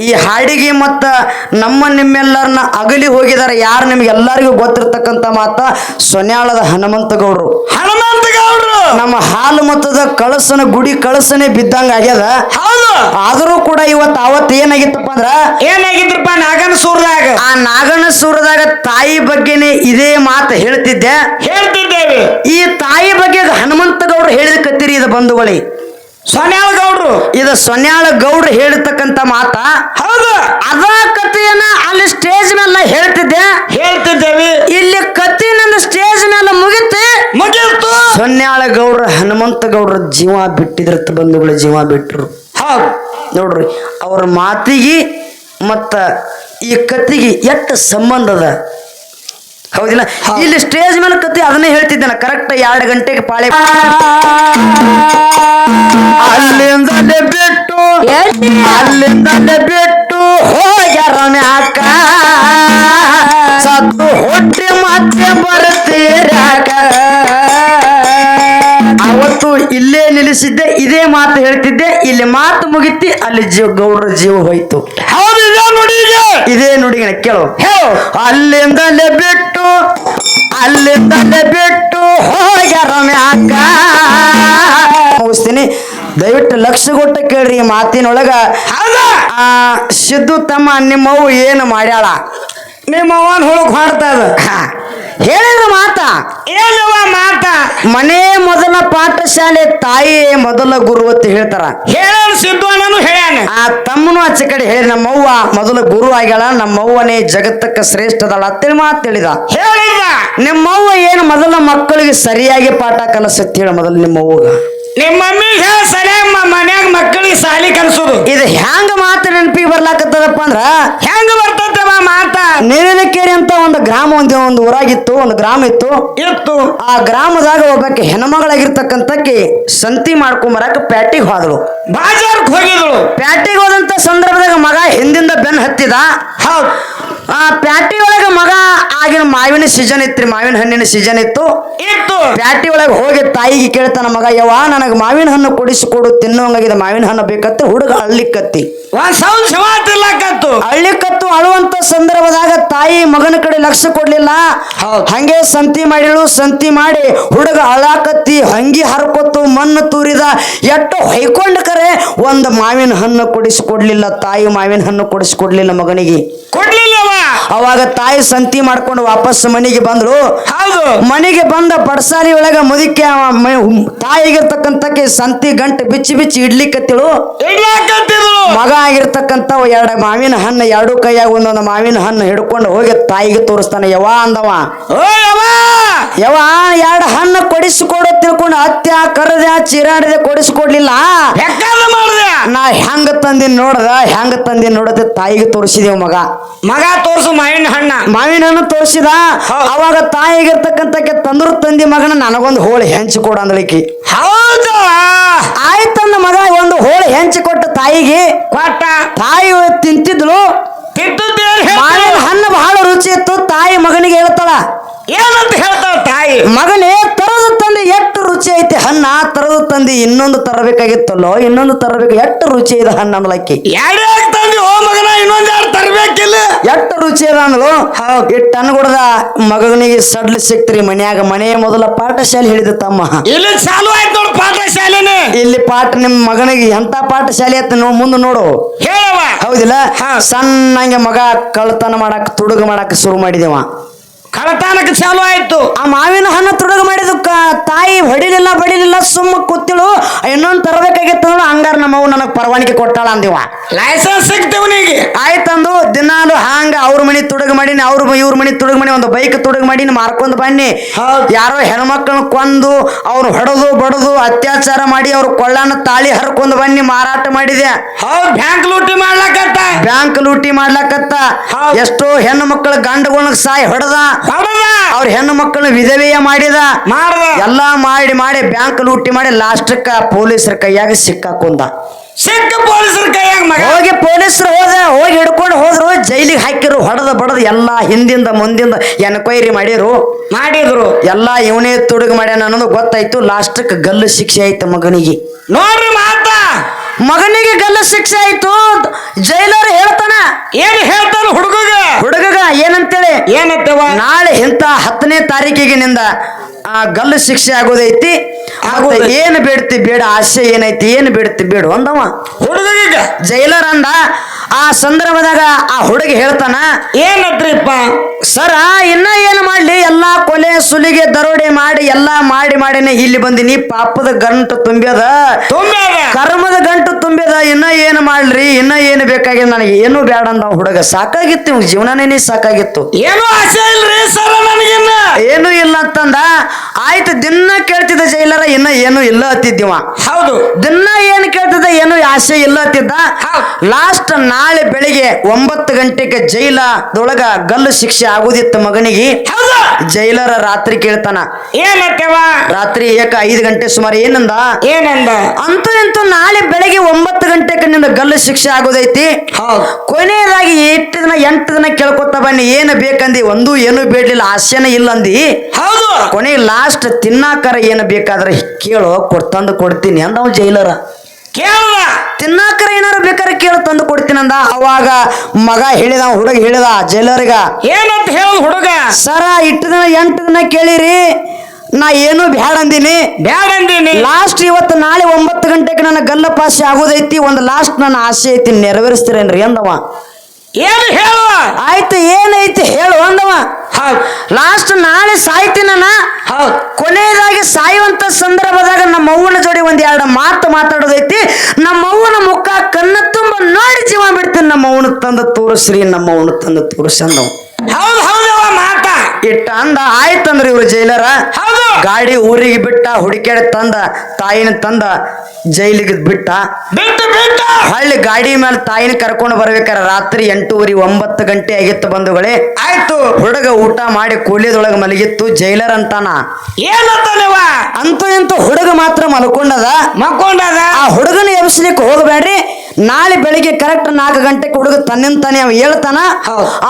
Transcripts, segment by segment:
ಈ ಹಾಡಿಗೆ ಮತ್ತ ನಮ್ಮ ನಿಮ್ಮೆಲ್ಲರನ್ನ ಅಗಲಿ ಹೋಗಿದಾರೆ ಯಾರು ನಿಮ್ಗೆ ಎಲ್ಲರಿಗೂ ಗೊತ್ತಿರ್ತಕ್ಕಂಥ ಮಾತ ಸೊನ್ಯಾಳದ ಹನುಮಂತ ಗೌಡ್ರು ಹನುಮಂತ ಗೌಡ್ರು ನಮ್ಮ ಹಾಲು ಮತದ ಕಳಸನ ಗುಡಿ ಕಳಸನೆ ಬಿದ್ದಂಗ ಆಗ್ಯದ. ಹೌದು! ಆದರೂ ಕೂಡ ಇವತ್ತು ಅವತ್ತು ಏನಾಗಿತ್ತಪ್ಪ ಅಂದ್ರ ಏನಾಗಿದ್ರಪ್ಪ ನಾಗನ ಸೂರದಾಗ? ಆ ನಾಗನ ಸೂರದಾಗ ತಾಯಿ ಬಗ್ಗೆನೆ ಇದೇ ಮಾತು ಹೇಳ್ತಿದ್ದೆ. ಹೇಳ್ತಿದ್ದೇವೆ. ಈ ತಾಯಿ ಬಗ್ಗೆ ಹನುಮಂತ ಗೌಡ್ರು ಹೇಳಿದ ಕತ್ತಿರಿ ಇದು ಬಂಧುಗಳಿ. ಸೊನ್ಯಾಳ ಗೌಡ್ರು ಇದು ಸೊನ್ಯಾಳ ಗೌಡ್ರು ಹೇಳಿರ್ತಕ್ಕಂಥ ಮಾತ. ಹೌದು. ಅದ ಕಥೆಯನ್ನ ಅಲ್ಲಿ ಸ್ಟೇಜ್ ಮೇಲೆ ಹೇಳ್ತಿದ್ದೆ. ಹೇಳ್ತಿದ್ದೇವೆ. ಇಲ್ಲಿ ಕತ್ತಿ ನನ್ನ ಸ್ಟೇಜ್ ಮೇಲೆ ಮುಗಿತಿ. ಮುಗಿತು. ಸೊನ್ಯಾಳ ಗೌಡ್ರ ಹನುಮಂತ ಗೌಡ್ರ ಜೀವ ಬಿಟ್ಟಿದ್ರತ್ತ ಬಂಧುಗಳ ಜೀವ ಬಿಟ್ಟರು ಹೌದು. ನೋಡ್ರಿ ಅವ್ರ ಮಾತಿಗೆ ಮತ್ತ ಈ ಕತ್ತಿಗೆ ಎಷ್ಟು ಸಂಬಂಧ ಅದ? ಹೌದಿಲ್ಲ? ಇಲ್ಲಿ ಸ್ಟೇಜ್ ಮೇಲೆ ಕತ್ತಿ ಅದನ್ನೇ ಹೇಳ್ತಿದ್ದೇನೆ. ಕರೆಕ್ಟ್ ಎರಡು ಗಂಟೆಗೆ ಪಾಳೆ ಅಲ್ಲಿಂದಲೇ ಬಿಟ್ಟು ಅಲ್ಲಿಂದಲೇ ಬಿಟ್ಟು ಹೋಗ್ಯಾರ ಮ್ಯಾಕ ಸತ್ತು ಹೊಟ್ಟೆ ಮತ್ತೆ ಬರ್ತೀರ್ಯಾಕ ಅವತ್ತು ಇಲ್ಲೇ ನಿಲ್ಲಿಸಿದ್ದೆ ಇದೇ ಮಾತು ಹೇಳ್ತಿದ್ದೆ ಇಲ್ಲಿ ಮಾತು ಮುಗಿತಿ ಅಲ್ಲಿ ಜೀವ ಗೌಡ್ರ ಜೀವ ಹೋಯ್ತು. ಹೌದು ಇದೆ ನೋಡಿ ಈಗ ಇದೇ ನುಡಿಗಣ ಕೇಳು. ಹೇಳು. ಅಲ್ಲಿಂದಲೇ ಬಿಟ್ಟು ಅಲ್ಲಿಂದಲೇ ಬಿಟ್ಟು ಹೋಗ್ಯಾರ ಮ್ಯಾಕ ದಯವಿಟ್ಟು ಲಕ್ಷ ಕೊಟ್ಟು ಕೇಳ್ರಿ ಈ ಮಾತಿನೊಳಗ. ಆ ಸಿದ್ದು ತಮ್ಮ ನಿಮ್ಮವ್ವ ಏನು ಮಾಡ್ಯಾಳ? ನಿಮ್ಮವ್ವನ ಹುಡುಕ್ ಮಾಡ್ತಾ ಇದ ಹಾ, ಹೇಳಿದ್ರ ಮಾತ. ಏನವ ಮಾತ. ಮನೆ ಮೊದಲ ಪಾಠಶಾಲೆ ತಾಯಿ ಮೊದಲ ಗುರು ಅಂತ ಹೇಳ್ತಾರ. ಹೇಳ ಸಿದ್ದು ಅಣ್ಣನು ಹೇಳ್ಯಾನ. ಆ ತಮ್ಮನು ಆಚೆ ಕಡೆ ಹೇಳಿ ನಮ್ಮವ್ವ ಮೊದಲ ಗುರು ಆಗ್ಯಾಳ ನಮ್ಮವ್ವನೇ ಜಗತ್ತಕ್ಕ ಶ್ರೇಷ್ಠದಳ ಅಂತೇಳಿ ಮಾತು ಹೇಳಿದ. ಹೇಳಿದ ನಿಮ್ಮವ್ವ ಏನು ಮೊದಲ ಮಕ್ಕಳಿಗೆ ಸರಿಯಾಗಿ ಪಾಠ ಕಲಿಸುತ್ತೇಳ ಹೇಳ ಮೊದಲು ನಿಮ್ಮವ್ವಗ. ನಿಮ್ಮ ಮಮ್ಮಿಗೆ ಸರಿ ಮನ್ಯಾಗ ಮಕ್ಕಳಿಗೆ ಸಾಲಿ ಕಲ್ಸೋದು ಇದು ಹೆಂಗ ಮಾತು ನೆನಪಿಗೆ ಬರ್ಲಾಕತ್ತದಪ್ಪ ಅಂದ್ರ? ಹೆಂಗ ಬರ್ತದ ಮಾತಾ? ನೀರಿನಕೇರಿ ಅಂತ ಒಂದು ಗ್ರಾಮ ಒಂದು ಒಂದು ಊರಾಗಿತ್ತು ಒಂದು ಗ್ರಾಮ ಇತ್ತು. ಇತ್ತು. ಆ ಗ್ರಾಮದಾಗ ಒಬ್ಬಕ್ಕೆ ಹೆಣ್ಮಗಳಾಗಿರ್ತಕ್ಕಂಥಕ್ಕೆ ಸಂತಿ ಮಾಡ್ಕೊಂಬರಕ ಪ್ಯಾಟಿಗೆ ಹೋದಳು. ಬಾಜಾರ್ಕ್ ಹೋಗಿದ್ಳು. ಪ್ಯಾಟಿಗೆ ಹೋದಂತ ಸಂದರ್ಭದಾಗ ಮಗ ಹಿಂದಿಂದ ಬೆನ್ ಹತ್ತಿದ. ಹೌದು. ಆ ಪ್ಯಾಟಿ ಒಳಗ ಮಗ ಆಗಿನ ಮಾವಿನ ಸೀಸನ್ ಇತ್ರಿ ಮಾವಿನ ಹಣ್ಣಿನ ಸೀಸನ್ ಇತ್ತು. ಇತ್ತು. ಪ್ಯಾಟಿ ಒಳಗ ಹೋಗಿ ತಾಯಿಗೆ ಕೇಳ್ತಾನ ಮಗ ಯವ್ವ ನನಗೆ ಮಾವಿನ ಹಣ್ಣು ಕೊಡಿಸಿಕೊಡು ತಿನ್ನೋಂಗಾಗಿದೆ ಮಾವಿನ ಹಣ್ಣು ಬೇಕತ್ತ ಹುಡುಗ ಅಳ್ಳಿಕತ್ತಿ. ಸಮಾತಿಲ್ಲಕತ್ತು ಅಳ್ಳಿಕತ್ತು ಅಳುವಂತ ಸಂದರ್ಭದಾಗ ತಾಯಿ ಮಗನ ಕಡೆ ಲಕ್ಷ ಕೊಡ್ಲಿಲ್ಲ. ಹೌದು. ಹಂಗೆ ಸಂತಿ ಮಾಡಿಳು ಸಂತಿ ಮಾಡಿ ಹುಡುಗ ಅಳಾಕತ್ತಿ ಹಂಗಿ ಹರ್ಕೊತ್ತು ಮಣ್ಣು ತೂರಿದ ಎಟ್ಟು ಹೊಯ್ಕೊಂಡ ಕರೆ ಒಂದು ಮಾವಿನ ಹಣ್ಣು ಕೊಡಿಸಿಕೊಡ್ಲಿಲ್ಲ ತಾಯಿ ಮಾವಿನ ಹಣ್ಣು ಕೊಡಿಸಿಕೊಡ್ಲಿಲ್ಲ ಮಗನಿಗೆ. ಕೊಡ್ಲಿಲ್ಲವ ಅವಾಗ ತಾಯಿ ಸಂತಿ ಮಾಡ್ಕೊಂಡು ವಾಪಸ್ ಮನೆಗೆ ಬಂದ್ರು. ಹೌದು. ಮನೆಗೆ ಬಂದ ಪಡ್ಸಾಲಿ ಒಳಗ ಮುದಿಕೆ ತಾಯಿಗಿರ್ತಕ್ಕಂಥಕ್ಕೆ ಸಂತಿ ಗಂಟೆ ಬಿಚ್ಚಿ ಬಿಚ್ಚಿ ಇಡ್ಲಿಕ್ಕತ್ತಿಳು ಮಗ ಆಗಿರ್ತಕ್ಕಂತ ಎರಡು ಮಾವಿನ ಹಣ್ಣು ಎರಡು ಕೈಯಾಗ ಒಂದೊಂದು ಮಾವಿನ ಹಣ್ಣು ಹಿಡ್ಕೊಂಡು ಹೋಗಿ ತಾಯಿಗೆ ತೋರಿಸ್ತಾನೆ ಯವಾ ಅಂದವ. ಯವ ಎರಡು ಹಣ್ಣು ಕೊಡಿಸಿಕೊಡು ತಿಳ್ಕೊಂಡು ಹತ್ಯ ಕರದೆ ಚಿರಾಡಿದೆ ಕೊಡಿಸ್ಕೊಡ್ಲಿಲ್ಲ. ನಾ ಹೆಂಗ ತಂದಿನ ನೋಡದ ಹೆಂಗ ತಂದಿನ ನೋಡದ ತಾಯಿಗೆ ತೋರಿಸಿದೇವ್ ಮಗ. ಮಗ ತೋರ್ಸು ಮಾವಿನ ಹಣ್ಣ. ಮಾವಿನ ಹಣ್ಣು ತೋರಿಸಿದ. ಅವಾಗ ತಾಯಿಗಿರ್ತಕ್ಕಂತ ತಂದ್ರು ತಂದಿ ಮಗನ ನನಗೊಂದು ಹೋಳಿ ಹೆಂಚಿ ಕೊಡ ಅಂದಳಿಕಿ. ಹೌದು? ಆಯ್ತಂದ ಮಗ ಒಂದು ಹೋಳಿ ಹೆಂಚಿ ಕೊಟ್ಟ ತಾಯಿಗೆ. ಕೊಟ್ಟ? ತಾಯಿ ತಿಂತಿದ್ಲು. ಮಾವಿನ ಹಣ್ಣು ಬಹಳ ರುಚಿ ಇತ್ತು. ತಾಯಿ ಮಗನಿಗೆ ಹೇಳ್ತಾಳ ಏನಂತ ಹೇಳ್ತಾಳ ತಾಯಿ? ಮಗನೇ ತರದು ತಂದೆ ಎಷ್ಟು ರುಚಿ ಐತಿ. ಹಣ್ಣ ತರದು ತಂದೆ ಇನ್ನೊಂದು ತರಬೇಕಾಗಿತ್ತಲ್ಲೋ ಇನ್ನೊಂದು ತರಬೇಕು. ಎಷ್ಟು ರುಚಿ ಇದೆ ಹಣ್ಣು ಅನ್ನಲಕ್ಕಿ ಎರಡೇ ತಂದಿ ಓ ಮಗನ ಇನ್ನೊಂದು ಎರಡು ತರಬೇಕಿಲ್ಲ. ಎಷ್ಟು ರುಚಿ ಅದ ಅಂದ್ಲು ಇಟ್ಟು ಅನ್ಗುಡ್ದ ಮಗನಿಗೆ ಸಡ್ಲು ಸಿಕ್ತ್ರಿ ಮನ್ಯಾಗ. ಮನೆಯ ಮೊದಲ ಪಾಠಶಾಲೆ ಹೇಳಿದ ತಮ್ಮ. ಇಲ್ಲಿ ಚಾಲು ಆಯ್ತು ನೋಡು ಪಾಠಶಾಲೆನೆ. ಇಲ್ಲಿ ಪಾಠ ನಿಮ್ಮ ಮಗನಿಗೆ ಎಂತ ಪಾಠಶಾಲೆ ಅಂತ ನೋ ಮುಂದೆ ನೋಡು. ಹೇಳವ ಹೌದಿಲ್ಲ? ಹಾ. ಸಣ್ಣಂಗೆ ಮಗ ಕಳ್ತನ ಮಾಡಕ್ ತುಡುಗ ಮಾಡಕ್ ಶುರು ಮಾಡಿದೇವ. ಕಳತಾನಕ್ಕೆ ಚಾಲು ಆಯ್ತು. ಆ ಮಾವಿನ ಹಣ್ಣು ತುಡುಗ ಮಾಡಿದಕ್ಕ ತಾಯಿ ಹೊಡಿಲಿಲ್ಲ ಬಡಿಲಿಲ್ಲ ಸುಮ್ಮ ಕೂತಿಳು. ಇನ್ನೊಂದು ತರಬೇಕಾಗಿತ್ತು ನೋಡು ಹಂಗಾರ ನಮ್ಮವ್ ನನಗೆ ಪರವಾನಿಗೆ ಕೊಟ್ಟಾಳ ಅಂದಿವ. ಲೈಸೆನ್ಸ್ ಸಿಗ್ತೀವನಿಗೆ ಆಯ್ತಂದು ದಿನಾಲು ಹಾಂಗ ಅವ್ರ ಮನಿ ತುಡುಗ ಮಾಡಿ ಅವ್ರ ಇವ್ರ ಮನಿ ತುಡುಗ ಮಾಡಿ ಒಂದು ಬೈಕ್ ತುಡುಗ ಮಾಡಿ ಮಾರ್ಕೊಂಡು ಬನ್ನಿ. ಹೌದ್. ಯಾರೋ ಹೆಣ್ಮಕ್ಳನ್ನ ಕೊಂದು ಅವ್ರು ಹೊಡೆದು ಬಡದು ಅತ್ಯಾಚಾರ ಮಾಡಿ ಅವ್ರ ಕೊಳ್ಳನ ತಾಳಿ ಹರ್ಕೊಂಡು ಬನ್ನಿ ಮಾರಾಟ ಮಾಡಿದೆ. ಹೌದ್ ಬ್ಯಾಂಕ್ ಲೂಟಿ ಮಾಡ್ಲಕತ್ತ. ಬ್ಯಾಂಕ್ ಲೂಟಿ ಮಾಡ್ಲಕತ್ತ. ಎಷ್ಟೋ ಹೆಣ್ಣು ಮಕ್ಕಳ ಗಂಡುಗಳನ್ನ ಸಾಯಿ ಹೊಡೆದ. ಅವ್ರ ಹೆಣ್ಣು ಮಕ್ಕಳನ್ನ ವಿಧವೆಯ ಮಾಡಿದ. ಮಾಡ್ದ. ಎಲ್ಲಾ ಮಾಡಿ ಮಾಡಿ ಬ್ಯಾಂಕ್ ಲೂಟಿ ಮಾಡಿ ಲಾಸ್ಟಕ್ಕ ಪೊಲೀಸರ ಕೈಯಾಗ ಸಿಕ್ಕಾಕೊಂಡ ಸಿಕ್ಕ ಪೊಲೀಸರ ಕೈಯಾಗ ಮಗ. ಹೋಗಿ ಪೊಲೀಸರು ಹೋದ ಹೋಗಿ ಹಿಡ್ಕೊಂಡು ಹೋದ್ರು ಜೈಲಿಗೆ ಹಾಕಿರು ಹೊಡೆದ ಬಡದ ಎಲ್ಲಾ ಹಿಂದಿಂದ ಮುಂದಿಂದ ಎನ್ಕ್ವೈರಿ ಮಾಡಿರು. ಮಾಡಿದ್ರು. ಎಲ್ಲಾ ಇವನೇ ತುಡುಗ ಮಾಡ್ಯಾನ ಅನ್ನೋದು ಗೊತ್ತಾಯ್ತು ಲಾಸ್ಟಕ್ಕೆ ಗಲ್ಲು ಶಿಕ್ಷೆ ಆಯ್ತು ಮಗನಿಗೆ. ನೋಡ್ರಿ ಮಾತ. ಮಗನಿಗೆ ಗಲ್ಲ ಶಿಕ್ಷೆ ಆಯ್ತು. ಜೈಲರ್ ಹೇಳ್ತಾನ ಏನ್ ಹೇಳ್ತಾನ ಹುಡುಗಗ? ಹುಡುಗಗ ಏನಂತೇಳಿ? ಏನಂತವ? ನಾಳೆ ಇಂತ ಹತ್ತನೇ ತಾರೀಕಿಗೆ ನಿಂದ ಆ ಗಲ್ಲು ಶಿಕ್ಷೆ ಆಗೋದೈತಿ. ಏನು ಬಿಡ್ತಿ ಬೇಡ ಆಸೆ ಏನೈತಿ ಏನು ಬೇಡ್ತಿ ಬೇಡ ಒಂದವ ಹುಡುಗಗ ಜೈಲರ್ ಅಂದ ಆ ಸಂದರ್ಭದಾಗ ಆ ಹುಡುಗ ಹೇಳ್ತಾನ ಏನತ್ರಿಪ್ಪ ಸರ ಇನ್ನ ಏನು ಮಾಡ್ಲಿ? ಎಲ್ಲಾ ಕೊಲೆ ಸುಲಿಗೆ ದರೋಡೆ ಮಾಡಿ ಎಲ್ಲಾ ಮಾಡಿ ಮಾಡಿನೇ ಇಲ್ಲಿ ಬಂದಿನಿ ಪಾಪದ ಗಂಟು ತುಂಬ್ಯದ? ಕರ್ಮದ ಗಂಟು ತುಂಬ್ಯದ? ಇನ್ನ ಏನು ಮಾಡ್ರಿ ಇನ್ನ ಏನು ಬೇಕಾಗಿದೆ ನನಗೆ? ಏನು ಬೇಡ ಅಂದ ಹುಡುಗ. ಸಾಕಾಗಿತ್ತು ಇವ್ ಜೀವನನೇ ಸಾಕಾಗಿತ್ತು. ಏನು ಆಸೆ ಇಲ್ರಿ ಸರ ನನಗಿನ್ನ ಏನು ಇಲ್ಲ ಅಂತಂದ? ಆಯ್ತು ದಿನ ಕೇಳ್ತಿದ್ದ ಜೈಲರ ಇನ್ನ ಏನು ಇಲ್ಲ ಹತ್ತಿದ್ದೀವ ಹೌದು. ದಿನ ಏನು ಕೇಳ್ತಿದ್ದ ಏನು ಆಸೆ ಇಲ್ಲ ಹತ್ತಿದ್ದ ಹೌದ್. ಲಾಸ್ಟ್ ನಾಳೆ ಬೆಳಿಗ್ಗೆ ಒಂಬತ್ತು ಗಂಟೆಗೆ ಜೈಲದೊಳಗ ಗಲ್ಲು ಶಿಕ್ಷೆ ಆಗುದಿತ್ತು ಮಗನಿಗೆ. ಹೌದು. ಜೈಲರ ರಾತ್ರಿ ಕೇಳ್ತಾನ. ಏನತ್ತವ ರಾತ್ರಿ ಏಕ ಐದು ಗಂಟೆ ಸುಮಾರು ಏನಂದ? ಏನಂದ? ಅಂತೂ ಇಂತೂ ನಾಳೆ ಬೆಳಿಗ್ಗೆ ಒಂಬತ್ತು ಗಂಟೆಗೆ ನಿಂದ ಗಲ್ಲು ಶಿಕ್ಷೆ ಆಗೋದೈತಿ. ಹೌದು. ಕೊನೆಯದಾಗಿ ಎಷ್ಟು ದಿನ ಎಂಟು ದಿನ ಕೇಳ್ಕೊತ ಬನ್ನಿ. ಏನು ಬೇಕಂದಿ? ಒಂದು ಏನು ಬೇಡಲಿಲ್ಲ ಆಸೆನ ಇಲ್ಲ ಅಂದಿ ಹೌದು. ಕೊನೆ ಲಾಸ್ಟ್ ತಿನ್ನಾಕರ ಏನು ಬೇಕಾದ್ರೆ ಕೇಳೋ ಕೊಡ್ತಂದು ಕೊಡ್ತೀನಿ ಅಂದ ಜೈಲರ. ಕೇಳ್ದ? ತಿನ್ನಾಕರ ಏನಾರು ಬೇಕಾದ್ರೆ ಕೇಳ ತಂದು ಕೊಡ್ತೀನಂದ ಅವಾಗ ಮಗ ಹೇಳಿದ ಹುಡುಗ ಹೇಳಿದ ಜೈಲರ್ಗ. ಏನಂತ ಹೇಳ ಹುಡುಗ? ಸರ ಇಟ್ಟು ದಿನ ಎಂಟು ದಿನ ಕೇಳಿರಿ. ನಾ ಏನು ಬ್ಯಾಡ ಅಂದಿನಿ. ಬ್ಯಾಡ ಅಂದೀನಿ? ಲಾಸ್ಟ್ ಇವತ್ತು ನಾಳೆ ಒಂಬತ್ತು ಗಂಟೆಗೆ ನನ್ನ ಗಲ್ಲ ಪಾಸೆ ಆಗೋದೈತಿ. ಒಂದು ಲಾಸ್ಟ್ ನನ್ನ ಆಸೆ ಐತಿ ನೆರವೇರಿಸ್ತೀರೇನ್ರಿ ಅಂದವ. ಏನು ಹೇಳುವ? ಆಯ್ತು ಏನೈತಿ ಹೇಳು ಅಂದವ. ಲಾಸ್ಟ್ ನಾಳೆ ಸಾಯ್ತೀನ ಹೌದು. ಕೊನೆಯದಾಗಿ ಸಾಯುವಂತ ಸಂದರ್ಭದಾಗ ನಮ್ಮ ಅವ್ವನ ಜೋಡಿ ಒಂದ್ ಎರಡು ಮಾತು ಮಾತಾಡೋದೈತಿ. ನಮ್ಮ ಅವ್ವನ ಮುಖ ಕಣ್ಣ ತುಂಬ ನೋಡಿ ಜೀವ ಬಿಡ್ತೀನಿ. ನಮ್ಮ ಅವನ ತಂದ ತೋರಿಸ್ರಿ ನಮ್ಮ ಅವನ ತಂದ ತೋರಿಸಿ ಅಂದವ. ಹೌದು ಹೌದವ ಇಟ್ಟ ಅಂದ ಆಯ್ತಂದ್ರ ಇವ್ರು ಜೈಲರ. ಗಾಡಿ ಊರಿಗೆ ಬಿಟ್ಟ ಹುಡುಕ್ಯಾಡ ತಂದ ತಾಯಿನ ತಂದ ಜೈಲಿಗೆ ಬಿಟ್ಟ. ಬಿಟ್ಟು ಬಿಟ್ಟು. ಹಳ್ಳಿ ಗಾಡಿ ಮೇಲೆ ತಾಯಿನ ಕರ್ಕೊಂಡು ಬರ್ಬೇಕಾರ ರಾತ್ರಿ ಎಂಟೂವರೆ ಒಂಬತ್ತು ಗಂಟೆ ಆಗಿತ್ತು ಬಂಧುಗಳೇ. ಆಯ್ತು. ಹುಡುಗ ಊಟ ಮಾಡಿ ಕೂಲಿದೊಳಗೆ ಮಲಗಿತ್ತು ಜೈಲರ್ ಅಂತಾನ. ಏನಂತಾನವ ಅಂತೂ ಇಂತೂ ಹುಡುಗ ಮಾತ್ರ ಮಲ್ಕೊಂಡದ. ಮಲ್ಕೊಂಡದ? ಆ ಹುಡುಗನ ಎಬ್ಸ್ಲಿಕ್ಕೆ ಹೋಗಬೇಡ್ರಿ ನಾಳೆ ಬೆಳಿಗ್ಗೆ ಕರೆಕ್ಟ್ ನಾಲ್ಕು ಗಂಟೆಗೆ ಹುಡುಗ ತನ್ನಿಂದ ತಾನೇ ಅವ್ ಹೇಳ್ತಾನ.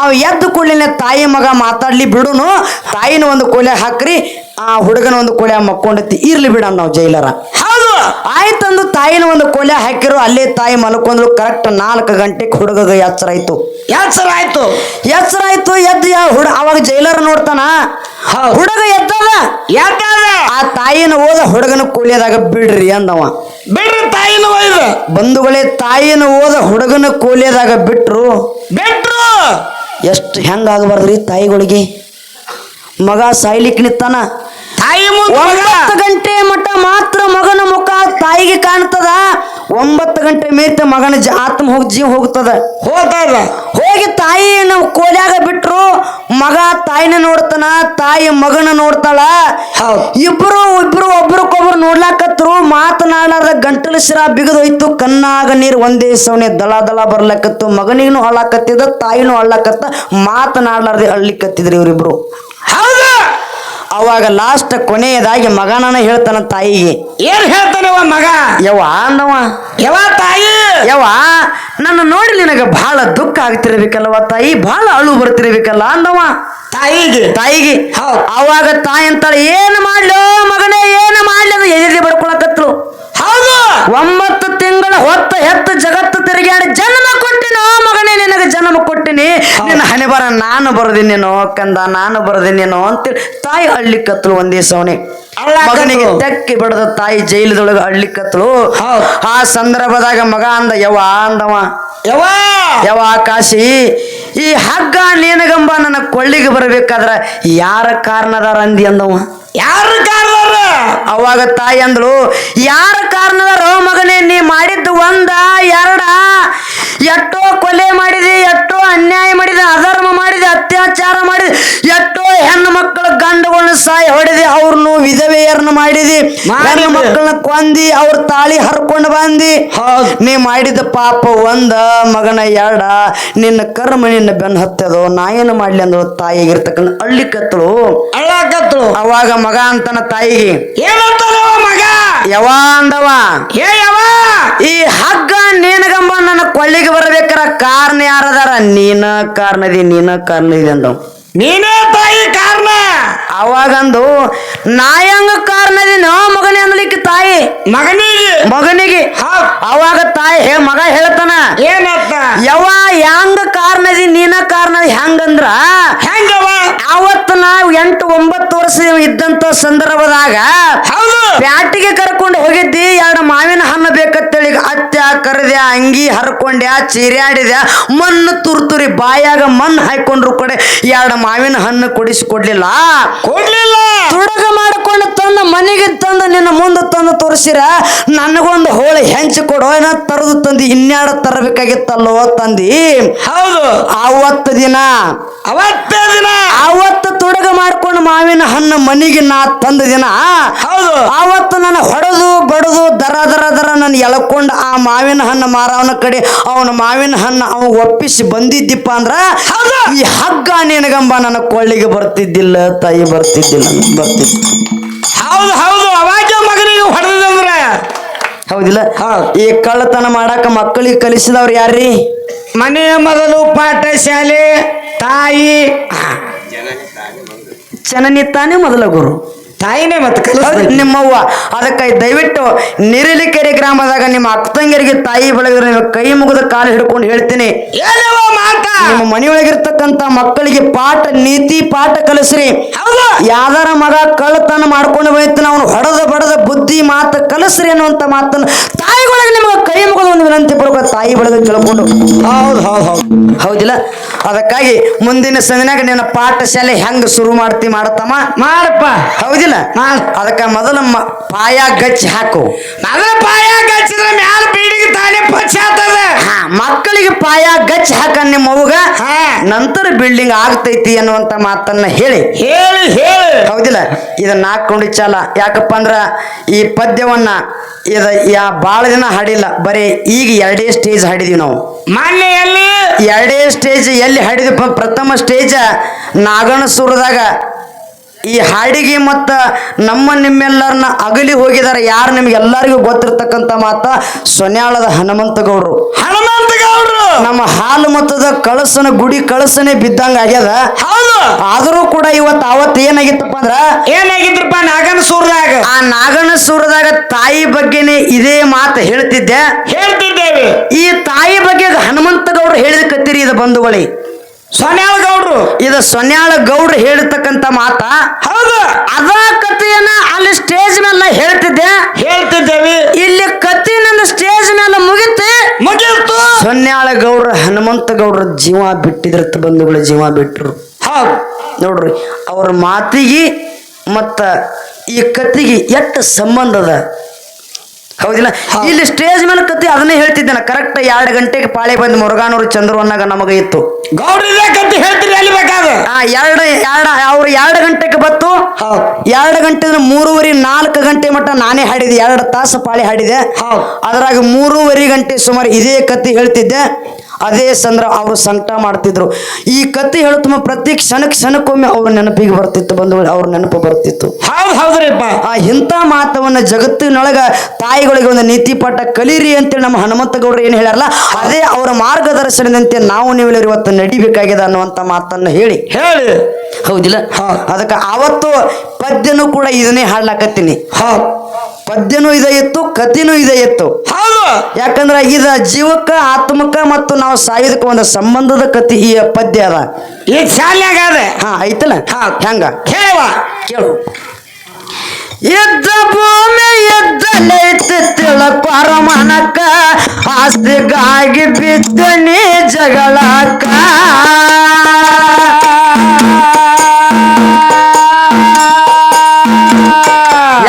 ಅವ್ ಎದ್ದು ಕೂಡಲಿನ ತಾಯಿ ಮಗ ಮಾತಾಡ್ಲಿ ಬಿಡುನು. ತಾಯಿನ ಒಂದು ಕೊಲೆ ಹಾಕ್ರಿ ಆ ಹುಡುಗನ ಒಂದು ಕೊಲೆ ಮಕ್ಕೊಂಡತಿ. ಇರ್ಲಿ ಬಿಡ ನಾವು ಜೈಲರ. ಹೌದು. ಆಯ್ತಂದು ತಾಯಿನ ಒಂದು ಕೊಲೆ ಹಾಕಿರು ಅಲ್ಲೇ ತಾಯಿ ಮಲ್ಕೊಂಡ್ರು ಕರೆಕ್ಟ್ ನಾಲ್ಕು ಗಂಟೆಗೆ ಹುಡುಗ ಎಚ್ಚರ ಆಯ್ತು ಎಚ್ಚರ ಆಯ್ತು ಎದ್ದು ಹುಡ ಅವಾಗ ಜೈಲರ್ ನೋಡ್ತಾನ? ಹುಡುಗ ಎದ್ದದ? ಯಾಕಾದ? ಆ ತಾಯಿನ ಓದ ಹುಡುಗನ ಕೂಲಿಯದಾಗ ಬಿಡ್ರಿ ಅಂದವ. ಬಿಡ್ರಿ ತಾಯಿನ ಒಯ್ದು ಬಂಧುಗಳೇ ತಾಯಿನ ಓದ ಹುಡುಗನ ಕೂಲಿಯದಾಗ ಬಿಟ್ರು. ಬಿಟ್ರು. ಎಷ್ಟು ಹೆಂಗಾಗಬಾರ್ದ್ರಿ ತಾಯಿಗಳಿಗೆ? ಮಗ ಸಾಯ್ಲಿಕ್ ನಿತ್ತಾನ ತಾಯಿ. ಒಂಬತ್ತು ಗಂಟೆ ಮಟ್ಟ ಮಾತ್ರ ಮಗನ ಮುಖ ತಾಯಿಗೆ ಕಾಣ್ತದ. ಒಂಬತ್ತು ಗಂಟೆ ಮೇತ ಮಗನ ಆತ್ಮ ಹೋಗಿ ಜೀವ ಹೋಗ್ತದ. ಹೋಗ್ತದ. ಹೋಗಿ ತಾಯಿ ನಾವು ಕೋಲ್ಯಾಗ ಬಿಟ್ರು ಮಗ ತಾಯಿನ ನೋಡ್ತಾನ ತಾಯಿ ಮಗನ ನೋಡ್ತಾಳ. ಇಬ್ರು ಇಬ್ರು ಒಬ್ರಕೊಬ್ರು ನೋಡ್ಲಾಕತ್ರು ಮಾತನಾಡಲಾರ್ದ ಗಂಟಲು ಶಿರ ಬಿಗದೋಯ್ತು ಕಣ್ಣಾಗ ನೀರು ಒಂದೇ ಸವನೆ ದಳ ದಳ ಬರ್ಲಾಕತ್ತು ಮಗನಿಗೂ ಹಳ್ಳಾಕತ್ತಿದ ತಾಯಿನೂ ಹಳ್ಳಾಕತ್ತ ಮಾತನಾಡ್ಲಾರ್ದೆ ಹಳ್ಳಿಕತ್ತಿದ್ರು ಇವ್ರಿಬ್ರು. ಹೌದು. ಅವಾಗ ಲಾಸ್ಟ್ ಕೊನೆಯದಾಗಿ ಮಗನನ್ನ ಹೇಳ್ತಾನ ತಾಯಿಗೆ. ಏನ್ ಹೇಳ್ತಾನವ ಮಗ? ಯವ್ವ ಅಂದವ. ಯವ ತಾಯಿ? ಯವ್ವ ನನ್ನ ನೋಡಿ ನಿನಗೆ ಬಹಳ ದುಃಖ ಆಗ್ತಿರ್ಬೇಕಲ್ವ ತಾಯಿ ಬಹಳ ಅಳು ಬರ್ತಿರ್ಬೇಕಲ್ಲ ಅಂದವ. ತಾಯಿಗೆ? ತಾಯಿಗೆ. ಅವಾಗ ತಾಯಿ ಅಂತಾಳೆ ಏನು ಮಾಡ್ಲೋ ಮಗನೇ ಏನು ಮಾಡ್ಲಿ? ಅದು ಎದೆ ಹೌದು. ಒಂಬತ್ತು ತಿಂಗಳ ಹೊತ್ತ ಹೆತ್ತ ಜಗತ್ತು ತಿರುಗಾಡಿ ಜನ್ಮ ಕೊಟ್ಟಿನ ಮಗನೇ ನಿನಗೆ ಜನ್ಮ ಕೊಟ್ಟಿನಿ. ನಿನ್ನ ಹಣೆ ಬರ ನಾನು ಬರದಿನೇನೋ ಕಂದ ನಾನು ಬರದಿನೇನೋ ಅಂತೇಳಿ ತಾಯಿ ಅಳ್ಳಿಕತ್ಳು ಒಂದೇ ಸವನೆ ಅಳ್ಳಾಕತ್ಳು. ಮಗನಿಗೆ ತೆಕ್ಕಿ ಬಡದ ತಾಯಿ ಜೈಲದೊಳಗೆ ಹೌದು. ಆ ಸಂದರ್ಭದಾಗ ಮಗ ಅಂದ ಯವ ಅಂದವ. ಯವ ಯವ ಆಕಾಶಿ ಈ ಹಗ್ಗ ನೇನಗಂಬ ನನ್ನ ಕೊಳ್ಳಿಗೆ ಬರಬೇಕಾದ್ರ ಯಾರ ಕಾರಣದಾರ ಅಂದಿ ಅಂದವ? ಯಾರ ಕಾರಣರು ಅವಾಗ ತಾಯಿ ಅಂದ್ಳು ಯಾರ ಕಾರಣದಾರೋ ಮಗನೇ ನೀ ಮಾಡಿದ್ದು ಒಂದ ಎರಡ? ಎಷ್ಟೋ ಕೊಲೆ ಮಾಡಿದೆ ಎಷ್ಟೋ ಅನ್ಯಾಯ ಮಾಡಿದೆ ಅಧರ್ಮ ಮಾಡಿದೆ ಅತ್ಯಾಚಾರ ಮಾಡಿದೆ ಎಷ್ಟೋ ಹೆಣ್ಣು ಮಕ್ಕಳ ಗಂಡುಗಳನ್ನ ಸಾಯಿ ಹೊಡೆದಿ ಅವ್ರನ್ನು ವಿಧವೆಯರನ್ನು ಮಾಡಿದಿ. ಹೆಣ್ಣು ಮಕ್ಕಳನ್ನ ಕೊಂದಿ ಅವ್ರ ತಾಳಿ ಹರ್ಕೊಂಡು ಬಂದಿ. ನೀ ಮಾಡಿದ ಪಾಪ ಒಂದ ಮಗನ ಎರಡ ನಿನ್ನ ಕರ್ಮ ನಿನ್ನ ಬೆನ್ನ ಹತ್ತದೋ ನಾ ಏನು ಮಾಡ್ಲಿ ಅಂದ್ರು ತಾಯಿಗಿರ್ತಕ್ಕಂಥ ಅಳ್ಳ ಕತ್ತಳು. ಅವಾಗ ಮಗ ಅಂತನ ತಾಯಿಗೆ ಏನಂತಾನವ ಮಗ? ಯವ ಅಂದವ. ಏ ಯಾವ ಈ ಹಗ್ಗ ನೀನಗಂಬ ನನ್ನ ಕೊಳ್ಳಿಗೆ ಬರಬೇಕಾರ ಕಾರಣ ಯಾರದಾರ? ನೀನ ಕಾರಣದಿ ನೀನ ಕಾರಣದಿ ಅಂದವ್. ನೀನೇ ತಾಯಿ ಕಾರಣ? ಅವಾಗಂದು ನಾಯಂಗ ಕಾರಣದಿನ ಮಗನೇ ಅನ್ಲಿಕ್ಕೆ ತಾಯಿ. ಮಗನಿಗೆ? ಮಗನಿಗೆ. ಅವಾಗ ತಾಯಿ ಹೇ ಮಗ ಹೇಳ್ತಾನ. ಏನತ್ತ ಯವ ಯಾಂಗ ಕಾರಣದಿ ನೀನ ಕಾರಣ ಹೆಂಗಂದ್ರ? ಹೆಂಗವ ಅವತ್ತು ನಾವು ಎಂಟು ಒಂಬತ್ತು ವರ್ಷ ಇದ್ದಂತ ಸಂದರ್ಭದಾಗ ಪ್ಯಾಟಿಗೆ ಕರ್ಕೊಂಡು ಹೋಗಿದ್ದಿ ಎರಡು ಮಾವಿನ ಹಣ್ಣು ಬೇಕಂತೇಳಿ ಅತ್ಯ ಕರೆದ್ಯಾ ಅಂಗಿ ಹರ್ಕೊಂಡ್ಯ ಚೀರ್ಯಾಡಿದ್ಯಾ ಮಣ್ಣು ತುರ್ತುರಿ ಬಾಯಾಗ ಮಣ್ಣು ಹಾಕೊಂಡ್ರು ಕಡೆ ಎರಡು ಮಾವಿನ ಹಣ್ಣು ಕೊಡಿಸಿ ಕೊಡ್ಲಿಲ್ಲ. ತುಡಗ ಮಾಡಿಕೊಂಡು ತಂದು ಮನೆಗೆ ತಂದು ನಿನ್ನ ಮುಂದೆ ತಂದು ತೋರಿಸಿರ ನನಗೊಂದು ಹೋಳಿ ಹೆಂಚು ಕೊಡೋ ಏನ ತರದು ತಂದು ಇನ್ಯಾಡ ತರಬೇಕಾಗಿತ್ತಲ್ಲೋ ತಂದಿ? ಹೌದು. ಅವತ್ತು ದಿನ. ಅವತ್ತ ದಿನ. ಅವತ್ತು ತುಡಗ ಮಾಡ್ಕೊಂಡು ಮಾವಿನ ಹಣ್ಣು ಮನೆಗೆ ನಾ ತಂದ ದಿನ. ಹೌದು. ಅವತ್ತು ನಾನು ಹೊಡೆದು ಬಡದು ದರ ದರ ದರ ನಾನು ಎಳ್ಕೊಂಡು ಆ ಮಾವಿನ ಹಣ್ಣು ಮಾರವನ ಕಡೆ ಅವನ ಮಾವಿನ ಹಣ್ಣು ಅವ ಒಪ್ಪಿಸಿ ಬಂದಿದ್ದಿಪ್ಪ ಅಂದ್ರ ಹೌದು. ಈ ಹಗ್ಗ ನಿನಗಂಬ ನನ್ನ ಕೊಳ್ಳಿಗೆ ಬರ್ತಿದ್ದಿಲ್ಲ ತಾಯಿ ಬರ್ತಿದ್ದಿಲ್ಲ ಬರ್ತಿದ್ದ ಹೌದು ಹೌದು. ಹೌದಿಲ್ಲ? ಹೌದು. ಈ ಕಳ್ಳತನ ಮಾಡಾಕ ಮಕ್ಕಳಿಗೆ ಕಲಿಸಿದವ್ರು ಯಾರ್ರಿ? ಮನೆಯ ಮೊದಲು ಪಾಠ ಶಾಲೆ ತಾಯಿ. ಜನನಿ ತಾನೇ ಮೊದಲ ಗುರು. ತಾಯಿನೇ ಮತ್ತೆ ನಿಮ್ಮವ್ವ. ಅದಕ್ಕೆ ದಯವಿಟ್ಟು ನಿರಲಿಕೆರೆ ಗ್ರಾಮದಾಗ ನಿಮ್ಮ ಅಕ್ಕ ತಂಗಿಯರಿಗೆ ತಾಯಿ ಬೆಳಗಿದ್ರೆ ನೀವು ಕೈ ಮುಗಿದ ಕಾಲು ಹಿಡ್ಕೊಂಡು ಹೇಳ್ತೀನಿ. ನಿಮ್ಮ ಮನೆಯೊಳಗಿರ್ತಕ್ಕಂಥ ಮಕ್ಕಳಿಗೆ ಪಾಠ ನೀತಿ ಪಾಠ ಕಲಿಸ್ರಿ. ಯಾವ್ದಾರ ಮಗ ಕಳ್ಳತನ ಮಾಡ್ಕೊಂಡು ಬೈತಾನ ಅವನು ಹೊಡೆದ ಬಡದ ಬುದ್ಧಿ ಮಾತು ಕಲಸ್ರಿ ಅನ್ನುವಂಥ ಮಾತನ್ನು ತಾಯಿಗಳಿಗೆ ನಿಮಗೆ ಕೈ ಮುಗಿದ ಒಂದು ವಿನಂತಿ ಬರುವ ತಾಯಿ ಬೆಳೆದ ಕೇಳ್ಕೊಂಡು. ಹೌದು ಹೌದು ಹೌದು. ಹೌದಿಲ್ಲ? ಅದಕ್ಕಾಗಿ ಮುಂದಿನ ಸಂದಿನಾಗ ನಿನ್ನ ಪಾಠಶಾಲೆ ಹೆಂಗ್ ಶುರು ಮಾಡ್ತಿ ಮಾಡತ್ತಮ್ಮ ಮಾಡಪ್ಪ ಹೌದಿಲ್ಲ? ಅದಕ್ಕೆ ಅದಕ್ಕ ಮೊದಲ ಪಾಯ ಗಚ್ಚಿ ಹಾಕು. ಮೊದಲ ಪಾಯ ಗಚ್ಚಿದ್ರೆ ಮ್ಯಾಲ ಬೀಡಿಗೆ ತಾನೇ ಪಚ್ಚ ಹಾ ಮಕ್ಕಳಿಗೆ ಪಾಯ ಗಚ್ಚಿ ಹಾಕ ನಿಮ್ಮ ಅವ್ಗ ಹಾ. ನಂತರ ಬಿಲ್ಡಿಂಗ್ ಆಗ್ತೈತಿ ಅನ್ನುವಂತ ಮಾತನ್ನ ಹೇಳಿ. ಹೇಳಿ ಹೇಳಿ. ಹೌದಿಲ್ಲ? ಇದನ್ನ ಹಾಕೊಂಡು ಚಾಲ. ಯಾಕಪ್ಪ ಅಂದ್ರ ಈ ಪದ್ಯವನ್ನ ಇದ ಯಾ ಭಾಳ ದಿನ ಹಾಡಿಲ್ಲ. ಬರೀ ಈಗ ಎರಡೇ ಸ್ಟೇಜ್ ಹಾಡಿದೀವಿ ನಾವು. ಮಾನ್ಯಲ್ಲಿ ಎರಡೇ ಸ್ಟೇಜ್ ಎಲ್ಲಿ ಹಾಡಿದಪ್ಪ ಪ್ರಥಮ ಸ್ಟೇಜ್ ನಾಗಣಸೂರದಾಗ ಈ ಹಾಡಿಗೆ ಮತ್ತ ನಮ್ಮ ನಿಮ್ಮೆಲ್ಲರನ್ನ ಅಗಲಿ ಹೋಗಿದಾರೆ ಯಾರು ನಿಮ್ಗೆಲ್ಲರಿಗೂ ಗೊತ್ತಿರ್ತಕ್ಕಂಥ ಮಾತ ಸೊನ್ಯಾಳದ ಹನುಮಂತ ಗೌಡ್ರು ಹನುಮಂತ ಗೌಡ್ರು ನಮ್ಮ ಹಾಲು ಮತದ ಕಳಸನ ಗುಡಿ ಕಳಸನೆ ಬಿದ್ದಂಗ ಆಗ್ಯದ. ಹೌದು! ಆದರೂ ಕೂಡ ಇವತ್ತು ಅವತ್ತು ಏನಾಗಿತ್ತಪ್ಪ ಅಂದ್ರ ಏನಾಗಿದ್ರಪ್ಪ ನಾಗನ ಸೂರದಾಗ ಆ ನಾಗನ ಸೂರದಾಗ ತಾಯಿ ಬಗ್ಗೆನೇ ಇದೇ ಮಾತು ಹೇಳ್ತಿದ್ದೆ. ಹೇಳ್ತಿದ್ದೇವೆ. ಈ ತಾಯಿ ಬಗ್ಗೆ ಹನುಮಂತ ಗೌಡ್ರು ಹೇಳಿದ ಕತ್ತಿರಿ ಇದು ಬಂಧುಗಳಿ. ಸೊನ್ಯಾಳ ಗೌಡ್ರು ಇದು ಸೊನ್ಯಾಳ ಗೌಡ್ರು ಹೇಳಿರ್ತಕ್ಕಂಥ ಮಾತ. ಹೌದು. ಅದ ಕಥೆಯನ್ನ ಅಲ್ಲಿ ಸ್ಟೇಜ್ ಮೇಲೆ ಹೇಳ್ತಿದ್ದೆ. ಹೇಳ್ತಿದ್ದೇವೆ. ಇಲ್ಲಿ ಕತ್ತಿ ನನ್ನ ಸ್ಟೇಜ್ ಮೇಲೆ ಮುಗಿತು. ಮುಗಿತು ಸೊನ್ಯಾಳ ಗೌಡ್ರ ಹನುಮಂತ ಗೌಡ್ರ ಜೀವ ಬಿಟ್ಟಿದ್ರತ್ತ ಬಂಧುಗಳ ಜೀವ ಬಿಟ್ರು. ಹೌದು. ನೋಡ್ರಿ ಅವ್ರ ಮಾತಿಗೆ ಮತ್ತ ಈ ಕತ್ತಿಗೆ ಎಷ್ಟು ಸಂಬಂಧ ಅದ? ಹೌದಿಲ್ಲ? ಇಲ್ಲಿ ಸ್ಟೇಜ್ ಮೇಲೆ ಕತ್ತಿ ಅದನ್ನೇ ಹೇಳ್ತಿದ್ದೇನೆ. ಕರೆಕ್ಟ್ ಎರಡು ಗಂಟೆಗೆ ಪಾಳೆ ಬಂದು ಮುರುಗಾನೂರು ಚಂದ್ರವನ್ನಾಗ ನಮಗೆ ಇತ್ತು. ಕತ್ತಿ ಹೇಳ್ತೀರಿ ಅಲ್ಲಿ ಬೇಕಾದ ಆ ಎರಡು ಎರಡು ಅವ್ರು ಎರಡು ಗಂಟೆಗೆ ಬತ್ತು ಹೌದು ಎರಡು ಗಂಟೆ ಮೂರುವರೆ ನಾಲ್ಕು ಗಂಟೆ ಮಟ್ಟ ನಾನೇ ಹಾಡಿದೆ. ಎರಡು ತಾಸು ಪಾಳಿ ಹಾಡಿದೆ. ಹೌದು ಅದ್ರಾಗ ಮೂರುವರೆ ಗಂಟೆ ಸುಮಾರು ಇದೇ ಕತ್ತಿ ಹೇಳ್ತಿದ್ದೆ. ಅದೇ ಸಂದ್ರ ಅವರು ಸಂಕಟ ಮಾಡ್ತಿದ್ರು. ಈ ಕತೆ ಹೇಳುತ್ತ ಪ್ರತಿ ಕ್ಷಣ ಕ್ಷಣಕ್ಕೊಮ್ಮೆ ಅವ್ರ ನೆನಪಿಗೆ ಬರ್ತಿತ್ತು ಬಂದು ಅವ್ರ ನೆನಪು ಬರ್ತಿತ್ತು. ಹೌದು ಹೌದ್ರಿಪ್ಪ. ಆ ಇಂಥ ಮಾತವನ್ನ ಜಗತ್ತಿನೊಳಗ ತಾಯಿಗಳಿಗೆ ಒಂದು ನೀತಿ ಪಾಠ ಕಲೀರಿ ಅಂತೇಳಿ ನಮ್ಮ ಹನುಮಂತ ಗೌಡ್ರು ಏನು ಹೇಳಲ್ಲ ಅದೇ ಅವರ ಮಾರ್ಗದರ್ಶನದಂತೆ ನಾವು ನೀವೆಲ್ಲರೂ ಇವತ್ತು ನಡಿಬೇಕಾಗಿದೆ ಅನ್ನುವಂಥ ಮಾತನ್ನ ಹೇಳಿ. ಹೇಳಿ. ಹೌದಿಲ್ಲ? ಹೌದು. ಅದಕ್ಕೆ ಅವತ್ತು ಪದ್ಯನೂ ಕೂಡ ಇದನ್ನೇ ಹಾಡ್ಲಾಕತ್ತೀನಿ. ಹ. ಪದ್ಯನೂ ಇದೇ ಇತ್ತು ಕಥೆನೂ ಇದೇ ಇತ್ತು ಹೌದು ಯಾಕಂದ್ರೆ ಇದ ಜೀವಕ್ಕ ಆತ್ಮಕ್ಕ ಮತ್ತು ನಾವು ಸಾವಿದಕ್ಕ ಒಂದು ಸಂಬಂಧದ ಕತಿ ಈ ಪದ್ಯ ಅದ. ಈ ಶಾಲ್ಯಾಗ ಅದ. ಹಾ ಐತಲ್ಲ? ಹಾ. ಹೆಂಗ? ಕೇಳುವ. ಕೇಳು. ಎದ್ದ ಭೂಮಿ ಎದ್ದಲೈತೆ ತಿಳಕ್ವಾರ ಮನಕ ಆಸ್ತಿಗಾಗಿ ಬಿದ್ದನಿ ಜಗಳಕ್ಕ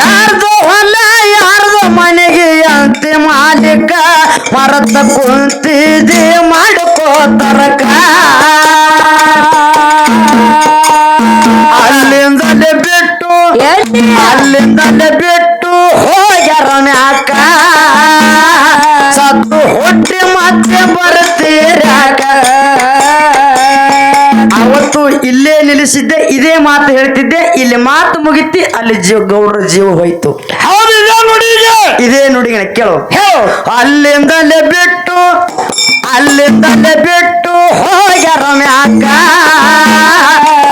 ಯಾರ್ದ ಯಾರ್ದು ಮರತ ಮಾಡ್ಕೋ ತರಕ ಅಲ್ಲಿಂದಲೇ ಬಿಟ್ಟು ಅಲ್ಲಿಂದಲೇ ಬಿಟ್ಟು ಹೋಗ್ಯಾರ ಮ್ಯಾಕ. ಸತ್ತು ಹುಟ್ಟಿ ಮತ್ತೆ ಬರ್ತೀರ್ಯಾಕ. ಅವತ್ತು ಇಲ್ಲೇ ನಿಲ್ಲಿಸಿದ್ದೆ ಇದೇ ಮಾತು ಹೇಳ್ತಿದ್ದೆ ಇಲ್ಲಿ ಮಾತು ಮುಗಿತಿ ಅಲ್ಲಿ ಜೀವ ಗೌಡ್ರ ಜೀವ ಹೋಯ್ತು. ಹೌದು ನೋಡಿ. ಇದೇ ನುಡಿಗಣ ಕೇಳು. ಹೇಳು. ಅಲ್ಲಿಂದಲೇ ಬಿಟ್ಟು ಅಲ್ಲಿಂದಲೇ ಬಿಟ್ಟು ಹೋಗ್ಯಾರ ಮ್ಯಾಕ.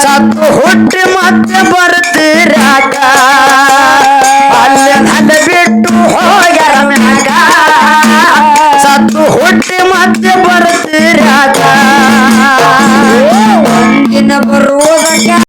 ಸತ್ತು ಹುಟ್ಟಿ ಮತ್ತೆ ಬರ್ತೀರಾಕ. ಅಲ್ಲಿಂದಲೇ ಬಿಟ್ಟು ಹೋಗ್ಯಾರ ಮ್ಯಾಕ. ಸತ್ತು ಹುಟ್ಟಿ ಮತ್ತೆ ಬರ್ತೀರಾಕ. ಒಂದಿನ ಬರುವ